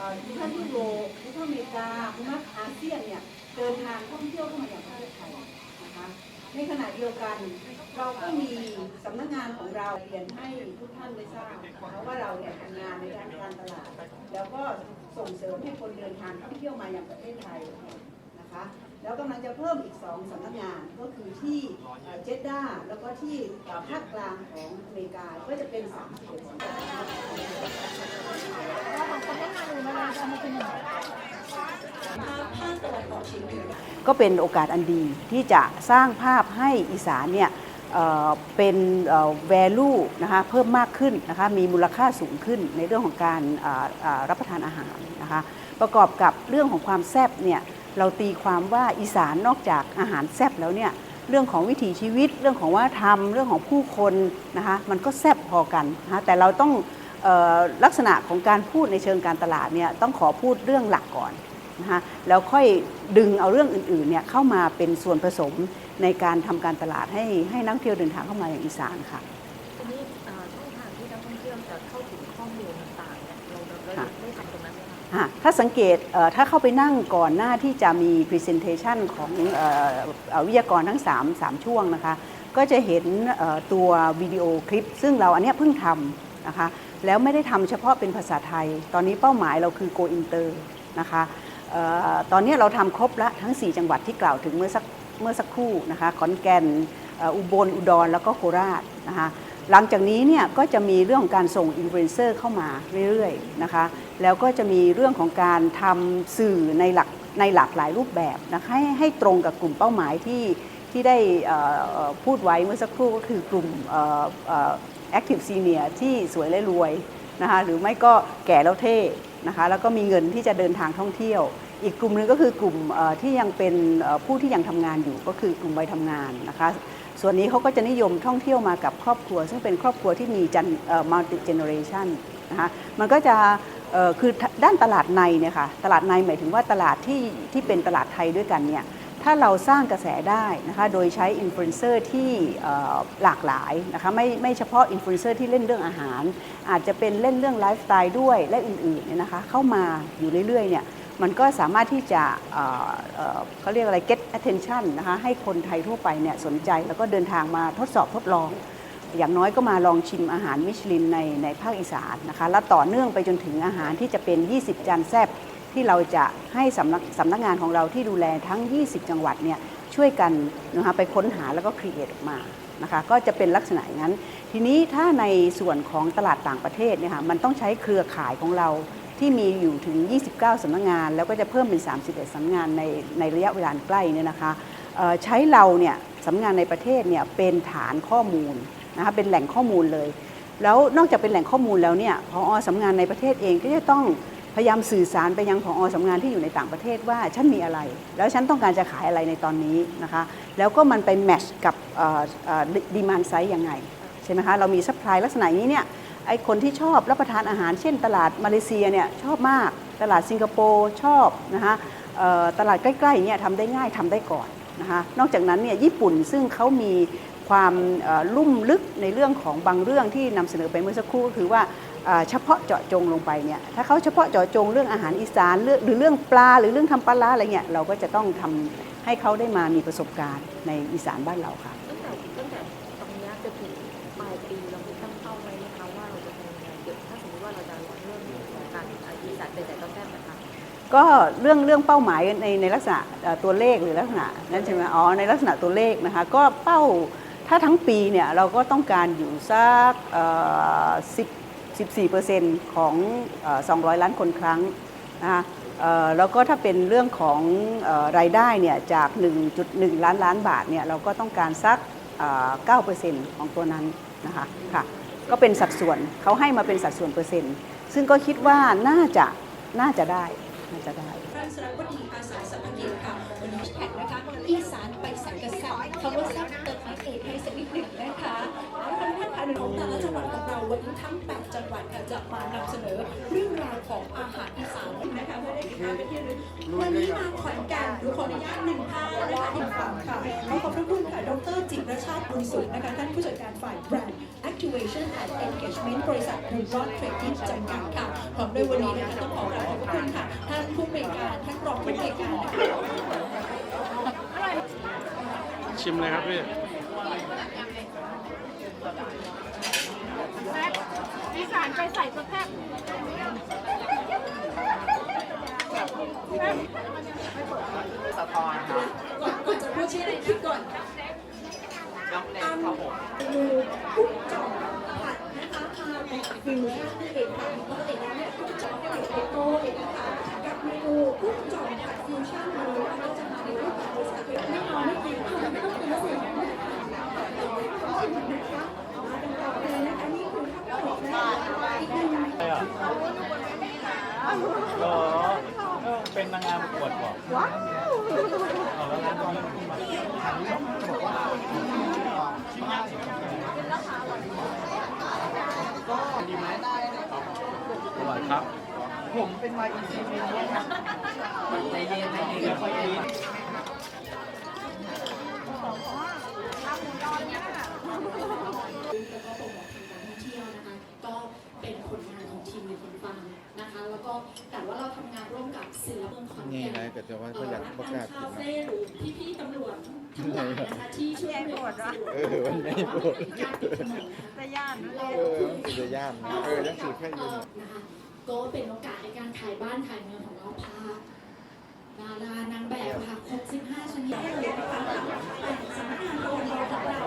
อ่อภูมิภาคยุโรปภูมิภาคอเมริกาภูมิภาคอาเซียนเนี่ยเดินทางท่องเที่ยวเข้ามาอย่างประเทศไทยนะคะในขณะเดียวกันเราก็มีสำนักงานของเราเรียนให้ทุกท่านได้ทราบนะคะว่าเราเนี่ยทำงานในด้านการตลาด แล้วก็ส่งเสริมให้คนเดินทางท่องเที่ยวมาอย่างประเทศไทยนะคะแล้วกำลังจะเพิ่มอีกสองสำนักงานก็คือที่เจด้าแล้วก็ที่ภาคกลางของอเมริกาก็จะเป็นสาม ก็เป็นโอกาสอันดีที่จะสร้างภาพให้อีสานเนี่ยเเป็น value นะคะเพิ่มมากขึ้นนะคะมีมูลค่าสูงขึ้นในเรื่องของการรับประทานอาหารนะคะประกอบกับเรื่องของความแซ่บเนี่ยเราตีความว่าอีสานนอกจากอาหารแซ่บแล้วเนี่ยเรื่องของวิถีชีวิต เรื่องของวัฒนธรรม เรื่องของผู้คนนะคะมันก็แซ่บพอกันนะคะแต่เราต้องออลักษณะของการพูดในเชิงการตลาดเนี่ยต้องขอพูดเรื่องหลักก่อน นะคะแล้วค่อยดึงเอาเรื่องอื่นๆเนี่ยเข้ามาเป็นส่วนผสมในการทำการตลาดให้ให้นักท่องเที่ยวเดินทางเข้ามาอย่างอีสานค่ะทีนี้เอ่อช่องทางที่นักท่องเที่ยวจะเข้าถึงข้อมูลต่างๆเนี่ยเราเราได้ค่ะได้ทำตรงนั้นไหมคะอะถ้าสังเกตเอ่อถ้าเข้าไปนั่งก่อนหน้าที่จะมี Presentation ของเอ่อเอ่อวิทยากรทั้ง 3 3 ช่วงนะคะ ก็จะเห็นเอ่อตัววิดีโอคลิป ซึ่งเราอันเนี้ยเพิ่งทำนะคะ แล้วไม่ได้ทำเฉพาะเป็นภาษาไทย ตอนนี้เป้าหมายเราคือ Go Inter นะคะเอ่อ ตอนนี้เราทำครบละทั้ง 4 จังหวัดที่กล่าวถึงเมื่อสักเมื่อสักครู่นะคะขอนแก่นอ,อ,อุบลอุดรแล้วก็โคราชนะคะหลังจากนี้เนี่ยก็จะมีเรื่องของการส่งอินฟลูเอนเซอร์เข้ามาเรื่อยๆนะคะแล้วก็จะมีเรื่องของการทำสื่อในหลักในหลากหลายรูปแบบนะคะให้ให้ตรงกับกลุ่มเป้าหมายที่ที่ได้พูดไว้เมื่อสักครู่ก็คือกลุ่มเอ่อเอ่อ active senior ที่สวยและรวยนะคะหรือไม่ก็แก่แล้วเท่ นะคะแล้วก็มีเงินที่จะเดินทางท่องเที่ยว อีกกลุ่มหนึงก็คือกลุ่มที่ยังเป็นผู้ที่ยังทำงานอยู่ก็คือกลุ่มวัยทำงานนะคะส่วนนี้เขาก็จะนิยมท่องเที่ยวมากับครอบครัว ซึ่งเป็นครอบครัวที่มีจันมัลติเจเนอเรชันนะคะมันก็จะคือด้านตลาดในเนี่ยค่ะตลาดในหมายถึงว่าตลาดที่ที่เป็นตลาดไทยด้วยกันเนี่ย ถ้าเราสร้างกระแสได้นะคะโดยใช้อินฟลูเอนเซอร์ที่หลากหลายนะคะไม่ไม่เฉพาะอินฟลูเอนเซอร์ที่เล่นเรื่องอาหาร อาจจะเป็นเล่นเรื่องไลฟ์สไตล์ด้วยและอื่นๆเนี่ยนะคะเข้ามาอยู่เรื่อยๆเนี่ยมันก็สามารถที่จะเเเขาเรียกอะไร get attention นะคะให้คนไทยทั่วไปเนี่ยสนใจแล้วก็เดินทางมาทดสอบทดลอง อย่างน้อยก็มาลองชิมอาหารมิชลินในในภาคอีสานนะคะแล้วต่อเนื่องไปจนถึงอาหารที่จะเป็น 20 จานแซ่บ ที่เราจะให้สำนักสำนักงานของเราที่ดูแลทั้ง 20 จังหวัดเนี่ยช่วยกันนะคะไปค้นหาแล้วก็ครีเอทออกมานะคะก็จะเป็นลักษณะอย่างนั้น ทีนี้ถ้าในส่วนของตลาดต่างประเทศเนี่ยค่ะมันต้องใช้เครือข่ายของเราที่มีอยู่ถึง 29 สำนักงาน แล้วก็จะเพิ่มเป็น 31 สำนักงานในในระยะเวลาใกล้เนี่ยนะคะใช้เราเนี่ยสำนักงานในประเทศเนี่ยเป็นฐานข้อมูลนะคะเป็นแหล่งข้อมูลเลย แล้วนอกจากเป็นแหล่งข้อมูลแล้วเนี่ยพอสำนักงานในประเทศเองก็จะต้อง พยายามสื่อสารไปยังพออสำนักงานที่อยู่ในต่างประเทศว่าฉันมีอะไร แล้วฉันต้องการจะขายอะไรในตอนนี้นะคะแล้วก็มันไปแมชกับดีมานไซส์ยังไงใช่ไหมคะเรามีซัพพลายลักษณะอย่างนี้เนี่ยไอคนที่ชอบรับประทานอาหารเช่น ตลาดมาเลเซียเนี่ยชอบมาก ตลาดสิงคโปร์ชอบนะคะตลาดใกล้ๆเนี่ยทำได้ง่ายทำได้ก่อนนะคะนอกจากนั้นเนี่ยญี่ปุ่นซึ่งเขามีความลุ่มลึกในเรื่องของบางเรื่องที่นำเสนอไปเมื่อสักครู่ก็คือว่า เอ่อเฉพาะเจาะจงลงไปเนี่ยถ้าเขาเฉพาะเจาะจงเรื่องอาหารอีสานเรื่องหรือเรื่องปลาหรือเรื่องทำปลาร้าอะไรเงี้ยเราก็จะต้องทำให้เขาได้มามีประสบการณ์ในอีสานบ้านเราค่ะตั้งแต่ตั้งแต่ตรงเนี้ยจะถึงปลายปีเรามีตั้งเป้าไว้ไหมคะว่าเราจะทำยังไงเกี่ยวถ้าสมมติว่าเราจะเริ่มของการอีสานเป็นแต่ต้นแรกนะคะก็เรื่องเรื่องเป้าหมายในในลักษณะเอ่อตัวเลขหรือลักษณะนั้นใช่ไหมอ๋อในลักษณะตัวเลขนะคะก็เป้าถ้าทั้งปีเนี่ยเราก็ต้องการอยู่สักสิบ สิบสี่เปอร์เซ็นต์ของสองร้อยล้านคนครั้งนะคะแล้วก็ถ้าเป็นเรื่องของรายได้เนี่ยจาก 1.1 ล้านล้านบาทเนี่ยเราก็ต้องการสักเก้าเปอร์เซ็นต์ของตัวนั้นนะคะค่ะก็เป็นสัดส่วนเขาให้มาเป็นสัดส่วนเปอร์เซ็นต์ ซึ่งก็คิดว่าน่าจะน่าจะได้น่าจะได้ท่านสรวดีอาสาสมัครกิจค่ะวันนี้แท็กนะคะอีสานไปสักกระแซบคำว่าแซบเติมไอเอกให้สักนิดหนึ่งนะคะเอาละค่ะท่านค่ะของแต่ละจังหวัดของเรา วันนี้ทั้ง 8 จังหวัดค่ะจะมานำเสนอเรื่องราวของอาหารอีสานนะคะเพื่อได้ติดตามไปที่ระลึกวันนี้มาขอนแก่นดูขออนุญาตหนึ่งภาพนะคะอีกฝั่งค่ะขอขอบพระคุณค่ะดรจิตรชาติบุญสุขนะคะท่านผู้จัดการฝ่ายแบรนด์ Activation and Engagement บริษัท b u r o n Trading จำกัดค่ะพร้อมด้วยวันนี้นะคะต้องขอกราบขอบพระคุณค่ะท่านผู้บริการท่านรองผู้บริการนะคะชิมเลยครับพี่ อีสา นไปใส่สแทบก่อนก่อนจะพูดชื่ออะไรคิดก่อนน้องเล็กครับผมกุ้งจ่อมผัดนะคะทานแบบฟิวชั่นนั่นเองค่ะปกติแล้วเนี่ยกุ้งจ่อมผัดเอโต้เองนะคะกับเมนูกุ้งจ่อมผัดฟิวชั่นวันนี้เราจะมาในรูปแบบบริษัทไม่นอนไม่กินไม่ต้องกินแล้วสินะคะมากันต่อเลยนะคะนี่คือข้าวหอมนะคะอีกหนึ่ง เหรอเออเป็นนางงามประกวดบอกว้าวเอาแล้วนะตอนนี้ดีไหมอร่อยครับ ผมเป็นวายอีซีเมนเนี่ยครับใจเย็นใจเย็นค่อยๆกินแแล้วก็แต่ว่าเราทำงานร่วมกับศิลปินขอนนี่แก่นนะก็จะว่าเขาอยากประกาศคาผิดนะ เฟ่หรือพี่ๆตำรวจทั้งหลายนะคะที่ช่วยเหลือเออวันนี้ปวดจะย่านเออจะย่านนะเออยังสืบแค่ยืน นะคะก็เป็นโอกาสในการขายบ้านขายเมืองของเราพาดารานางแบบค่ะ65ชนิดเลยนะคะสำนักงานโรงพยาบาลของเรา